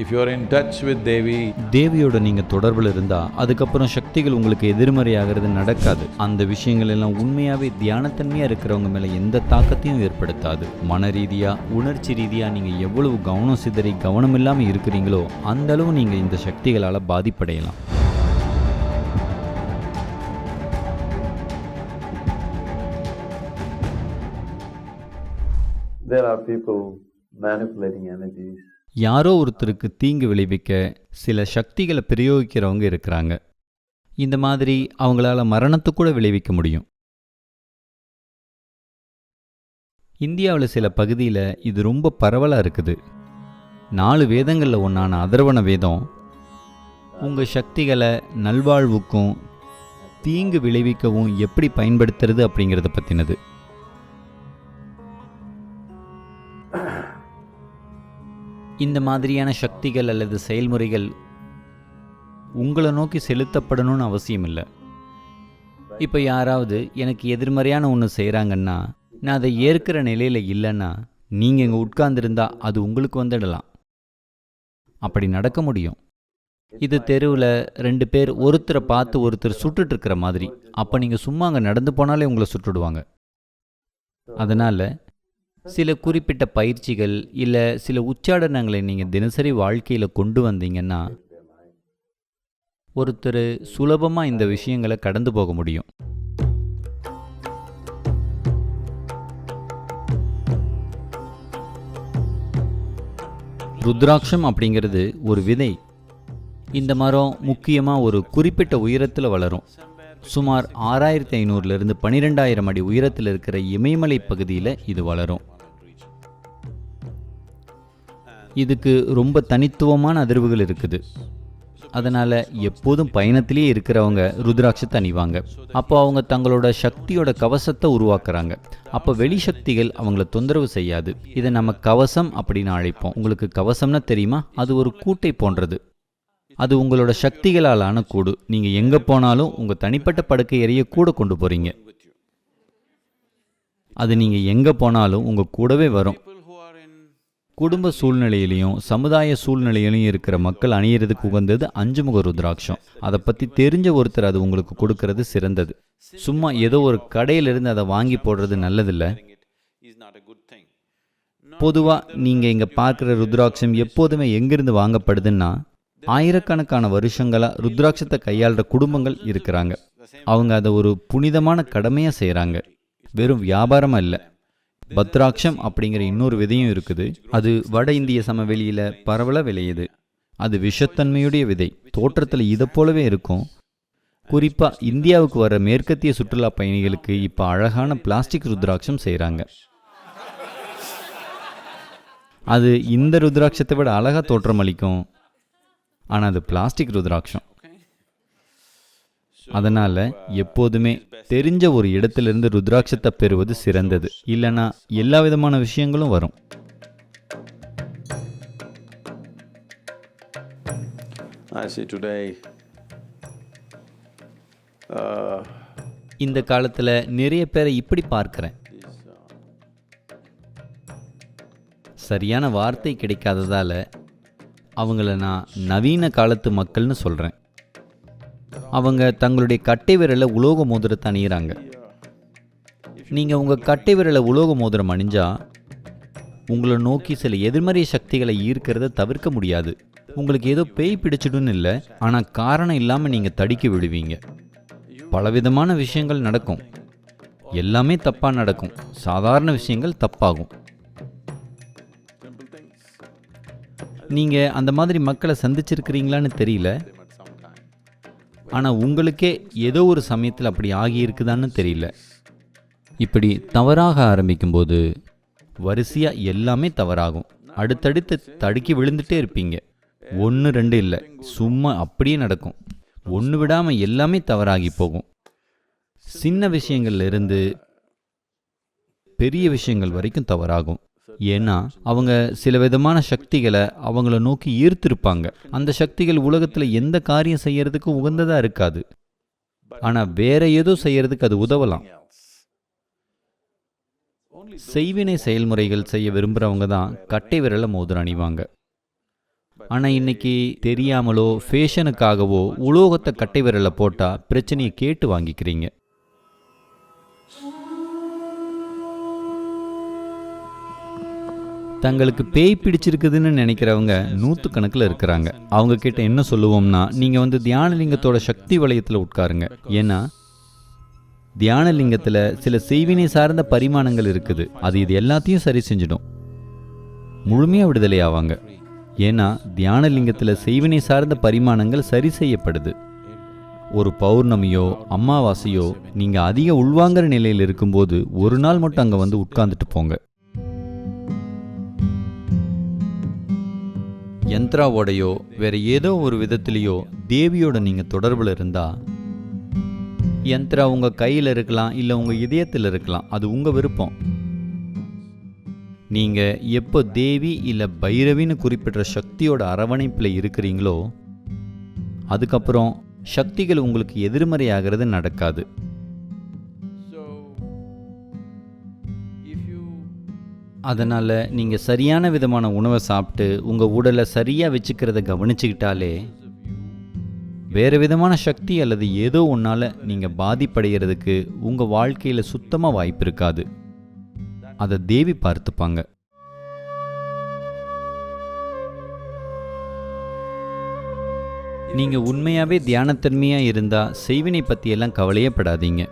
if you're in touch with Devi, தேவியோட நீங்க தொடர்பில் இருந்தா அதுக்கப்புறம் சக்திகள் உங்களுக்கு எதிர்மறையாகிறது நடக்காது. அந்த விஷயங்கள் எல்லாம் உண்மையாவே தியானத்தன்மையா இருக்கிறவங்க மேல எந்த தாக்கத்தையும் ஏற்படுத்தாது. மன ரீதியா உணர்ச்சி ரீதியா நீங்க எவ்வளவு கவனம் சிதறி கவனம் இல்லாம இருக்கிறீங்களோ அந்த அளவு நீங்க இந்த சக்திகளால பாதிப்படையலாம். There are people manipulating energies. யாரோ ஒருத்தருக்கு தீங்கு விளைவிக்க சில சக்திகளை பிரயோகிக்கிறவங்க இருக்கிறாங்க. இந்த மாதிரி அவங்களால மரணத்தை கூட விளைவிக்க முடியும். இந்தியாவில் சில பகுதியில் இது ரொம்ப பரவலாக இருக்குது. நாலு வேதங்களில் ஒன்றான அதர்வன வேதம் உங்கள் சக்திகளை நல்வாழ்வுக்கும் தீங்கு விளைவிக்கவும் எப்படி பயன்படுத்துறது அப்படிங்கிறத பற்றினது இந்த மாதிரியான சக்திகள் அல்லது செயல்முறைகள் உங்களை நோக்கி செலுத்தப்படணும்னு அவசியம் இல்லை இப்போ யாராவது எனக்கு எதிர்மறையான ஒன்று செய்கிறாங்கன்னா நான் அதை ஏற்கிற நிலையில் இல்லைன்னா நீங்கள் இங்கே உட்கார்ந்துருந்தா அது உங்களுக்கு வந்துடலாம். அப்படி நடக்க முடியும். இது தெருவில் ரெண்டு பேர் ஒருத்தரை பார்த்து ஒருத்தர் சுட்டுட்டு இருக்கிற மாதிரி. அப்போ நீங்கள் சும்மா அங்கே நடந்து போனாலே உங்களை சுட்டுடுவாங்க. அதனால் சில குறிப்பிட்ட பயிற்சிகள் இல்லை சில உச்சாடனங்களை நீங்கள் தினசரி வாழ்க்கையில் கொண்டு வந்தீங்கன்னா ஒருத்தர் சுலபமாக இந்த விஷயங்களை கடந்து போக முடியும். ருத்ராட்சம் அப்படிங்கிறது ஒரு விதை. இந்த மரம் முக்கியமாக ஒரு குறிப்பிட்ட உயரத்தில் வளரும். சுமார் ஆறாயிரத்தி ஐநூறுலேருந்து பன்னிரெண்டாயிரம் அடி உயரத்தில் இருக்கிற இமயமலை பகுதியில் இது வளரும். இதுக்கு ரொம்ப தனித்துவமான அதிர்வுகள் இருக்குது. அதனால் எப்போதும் பயணத்திலே இருக்கிறவங்க ருத்ராட்சத்தை அணிவாங்க அப்போ அவங்க தங்களோட சக்தியோட கவசத்தை உருவாக்குறாங்க. அப்போ வெளி சக்திகள் அவங்கள தொந்தரவு செய்யாது. இதை நம்ம கவசம் அப்படின்னு அழைப்போம். உங்களுக்கு கவசம்னா தெரியுமா? அது ஒரு கூட்டை போன்றது. அது உங்களோட சக்திகளால் ஆன கூடு. நீங்கள் எங்கே போனாலும் உங்கள் தனிப்பட்ட படுக்கை எறிய கூட கொண்டு போகிறீங்க அது நீங்கள் எங்கே போனாலும் உங்கள் கூடவே வரும். குடும்ப சூழ்நிலையிலையும் சமுதாய சூழ்நிலையிலையும் இருக்கிற மக்கள் அணியறதுக்கு உகந்தது அஞ்சு முக ருத்ராட்சம். அதை பற்றி தெரிஞ்ச ஒருத்தர் அது உங்களுக்கு கொடுக்கறது சிறந்தது. சும்மா ஏதோ ஒரு கடையிலிருந்து அதை வாங்கி போடுறது நல்லதில்லை. பொதுவாக நீங்கள் இங்கே பார்க்குற ருத்ராட்சம் எப்போதுமே எங்கிருந்து வாங்கப்படுதுன்னா ஆயிரக்கணக்கான வருஷங்களாக ருத்ராட்சத்தை கையாளுற குடும்பங்கள் இருக்கிறாங்க. அவங்க அதை ஒரு புனிதமான கடமையாக செய்கிறாங்க வெறும் வியாபாரமாக இல்லை. பத்ராட்சம் அப்படிங்கிற இன்னொரு விதையும் இருக்குது. அது வட இந்திய சமவெளியில் பரவல விளையுது. அது விஷத்தன்மையுடைய விதை. தோற்றத்தில் இதை போலவே இருக்கும். குறிப்பாக இந்தியாவுக்கு வர மேற்கத்திய சுற்றுலா பயணிகளுக்கு இப்போ அழகான பிளாஸ்டிக் ருத்ராட்சம் செய்கிறாங்க அது இந்த ருத்ராட்சத்தை விட அழகாக தோற்றமளிக்கும். ஆனால் அது பிளாஸ்டிக் ருத்ராட்சம். அதனால் எப்போதுமே தெரிஞ்ச ஒரு இடத்திலிருந்து ருத்ராட்சத்தை பெறுவது சிறந்தது. இல்லைன்னா எல்லா விதமான விஷயங்களும் வரும். Uh, இந்த காலத்தில் நிறைய பேரை இப்படி பார்க்கிறேன். சரியான வார்த்தை கிடைக்காததால அவங்கள நான் நவீன காலத்து மக்கள்னு சொல்கிறேன் அவங்க தங்களுடைய கட்டை விரலை உலோக மோதிரத்தை அணியிறாங்க. நீங்கள் உங்கள் கட்டை விரலை உலோக மோதிரம் அணிஞ்சால் உங்களை நோக்கி சில எதிர்மறை சக்திகளை ஈர்க்கிறத தவிர்க்க முடியாது. உங்களுக்கு ஏதோ பேய் பிடிச்சிடுன்னு இல்லை ஆனால் காரணம் இல்லாமல் நீங்கள் தடிக்கி விடுவீங்க. பலவிதமான விஷயங்கள் நடக்கும். எல்லாமே தப்பாக நடக்கும். சாதாரண விஷயங்கள் தப்பாகும். நீங்கள் அந்த மாதிரி மக்களை சந்திச்சிருக்கிறீங்களான்னு தெரியல. ஆனால் உங்களுக்கே ஏதோ ஒரு சமயத்தில் அப்படி ஆகியிருக்குதான்னு தெரியல. இப்படி தவறாக ஆரம்பிக்கும்போது வரிசையாக எல்லாமே தவறாகும். அடுத்தடுத்து தடுக்கி விழுந்துட்டே இருப்பீங்க. ஒன்று ரெண்டு இல்லை. சும்மா அப்படியே நடக்கும். ஒன்று விடாமல் எல்லாமே தவறாகி போகும். சின்ன விஷயங்கள்லேருந்து பெரிய விஷயங்கள் வரைக்கும் தவறாகும். ஏன்னா அவங்க சில விதமான சக்திகளை அவங்கள நோக்கி ஈர்த்திருப்பாங்க. அந்த சக்திகள் உலகத்தில் எந்த காரியம் செய்யறதுக்கு உகந்ததாக இருக்காது. ஆனால் வேற ஏதோ செய்யறதுக்கு அது உதவலாம். செய்வினை செயல்முறைகள் செய்ய விரும்புகிறவங்க தான் கட்டை விரலை மோதிரம் அணிவாங்க. ஆனால் இன்னைக்கு தெரியாமலோ ஃபேஷனுக்காகவோ உலோகத்தை கட்டை விரலை போட்டால் பிரச்சனையை கேட்டு வாங்கிக்கிறீங்க. தங்களுக்கு பேய் பிடிச்சிருக்குதுன்னு நினைக்கிறவங்க நூற்றுக்கணக்கில் இருக்கிறாங்க. அவங்க கிட்ட என்ன சொல்லுவோம்னா நீங்கள் வந்து தியானலிங்கத்தோட சக்தி வளையத்தில் உட்காருங்க. ஏன்னா தியானலிங்கத்தில் சில செய்வினை சார்ந்த பரிமாணங்கள் இருக்குது. அது இது எல்லாத்தையும் சரி செஞ்சிடும். முழுமையாக விடுதலை ஆவாங்க. ஏன்னா தியானலிங்கத்தில் செய்வினை சார்ந்த பரிமாணங்கள் சரி செய்யப்படுது. ஒரு பௌர்ணமியோ அமாவாசையோ நீங்கள் அதிக உள்வாங்கிற நிலையில் இருக்கும்போது ஒரு நாள் மட்டும் அங்கே வந்து உட்கார்ந்துட்டு போங்க. யந்த்ராவோடையோ வேற ஏதோ ஒரு விதத்திலேயோ தேவியோட நீங்கள் தொடர்பில் இருந்தா யந்த்ரா உங்கள் கையில் இருக்கலாம் இல்லை உங்கள் இதயத்தில் இருக்கலாம் அது உங்கள் விருப்பம். நீங்கள் எப்போ தேவி இல்லை பைரவின்னு குறிப்பிட்ட சக்தியோட அரவணைப்பில் இருக்கிறீங்களோ அதுக்கப்புறம் சக்திகள் உங்களுக்கு எதிர்மறையாகிறது நடக்காது. அதனால் நீங்கள் சரியான விதமான உணவை சாப்பிட்டு உங்கள் உடலை சரியாக வச்சுக்கிறத கவனிச்சுக்கிட்டாலே வேறு விதமான சக்தி அல்லது ஏதோ ஒன்றால் நீங்கள் பாதிப்படைகிறதுக்கு உங்கள் வாழ்க்கையில் சுத்தமாக வாய்ப்பு இருக்காது. அதை தேவி பார்த்துப்பாங்க. நீங்கள் உண்மையாகவே தியானத்தன்மையாக இருந்தால் செய்வினை பற்றியெல்லாம் கவலையப்படாதீங்க.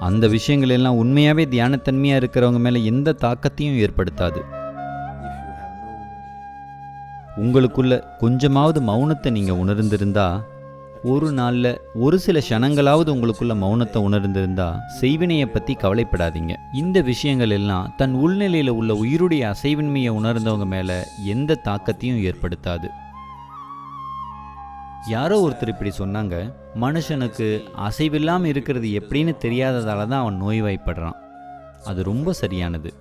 அந்த விஷயங்கள் எல்லாம் உண்மையாகவே தியானத்தன்மையாக இருக்கிறவங்க மேலே எந்த தாக்கத்தையும் ஏற்படுத்தாது. உங்களுக்குள்ள கொஞ்சமாவது மௌனத்தை நீங்கள் உணர்ந்திருந்தா ஒரு நாளில் ஒரு சில க்ஷணங்களாவது உங்களுக்குள்ள மௌனத்தை உணர்ந்திருந்தா செய்வினையை பற்றி கவலைப்படாதீங்க. இந்த விஷயங்கள் எல்லாம் தன் உள்நிலையில் உள்ள உயிருடைய அசைவின்மையை உணர்ந்தவங்க மேலே எந்த தாக்கத்தையும் ஏற்படுத்தாது. யாரோ ஒருத்தர் இப்படி சொன்னாங்க மனுஷனுக்கு அசைவில்லாமல் இருக்கிறது எப்படின்னு தெரியாததால தான் அவன் நோய்வாய்ப்படுறான். அது ரொம்ப சரியானது.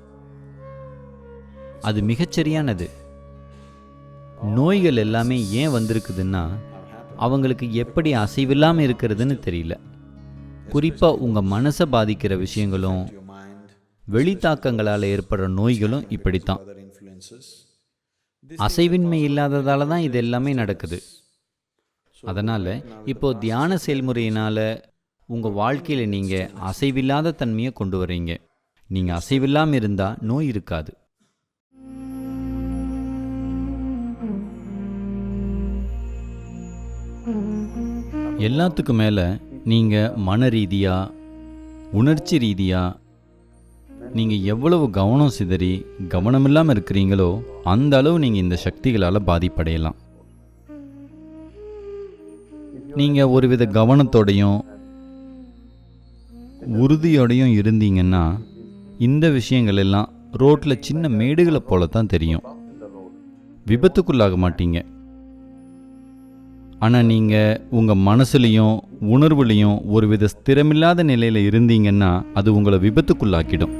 அது மிகச்சரியானது நோய்கள் எல்லாமே ஏன் வந்திருக்குதுன்னா அவங்களுக்கு எப்படி அசைவில்லாமல் இருக்கிறதுன்னு தெரியல. குறிப்பாக உங்கள் மனசை பாதிக்கிற விஷயங்களும் வெளித்தாக்கங்களால் ஏற்படுற நோய்களும் இப்படித்தான். அசைவின்மை இல்லாததால தான் இது எல்லாமே நடக்குது. அதனால் இப்போ தியான செயல்முறையினால் உங்கள் வாழ்க்கையில் நீங்கள் அசைவில்லாத தன்மையை கொண்டு வர்றீங்க. நீங்கள் அசைவில்லாமல் இருந்தால் நோய் இருக்காது. எல்லாத்துக்கும் மேலே நீங்கள் மன ரீதியாக உணர்ச்சி ரீதியாக நீங்கள் எவ்வளவு கவனம் சிதறி கவனமில்லாமல் இருக்கிறீங்களோ அந்த அளவு நீங்கள் இந்த சக்திகளால் பாதிப்படையலாம். நீங்கள் ஒருவித கவனத்தோடையும் உறுதியோடையும் இருந்தீங்கன்னா இந்த விஷயங்கள் எல்லாம் ரோட்டில் சின்ன மேடுகளை போல தான் தெரியும். விபத்துக்குள்ளாக மாட்டீங்க. ஆனால் நீங்கள் உங்கள் மனசுலையும் உணர்வுலையும் ஒருவித ஸ்திரமில்லாத நிலையில் இருந்தீங்கன்னா அது உங்களை விபத்துக்குள்ளாக்கிடும்.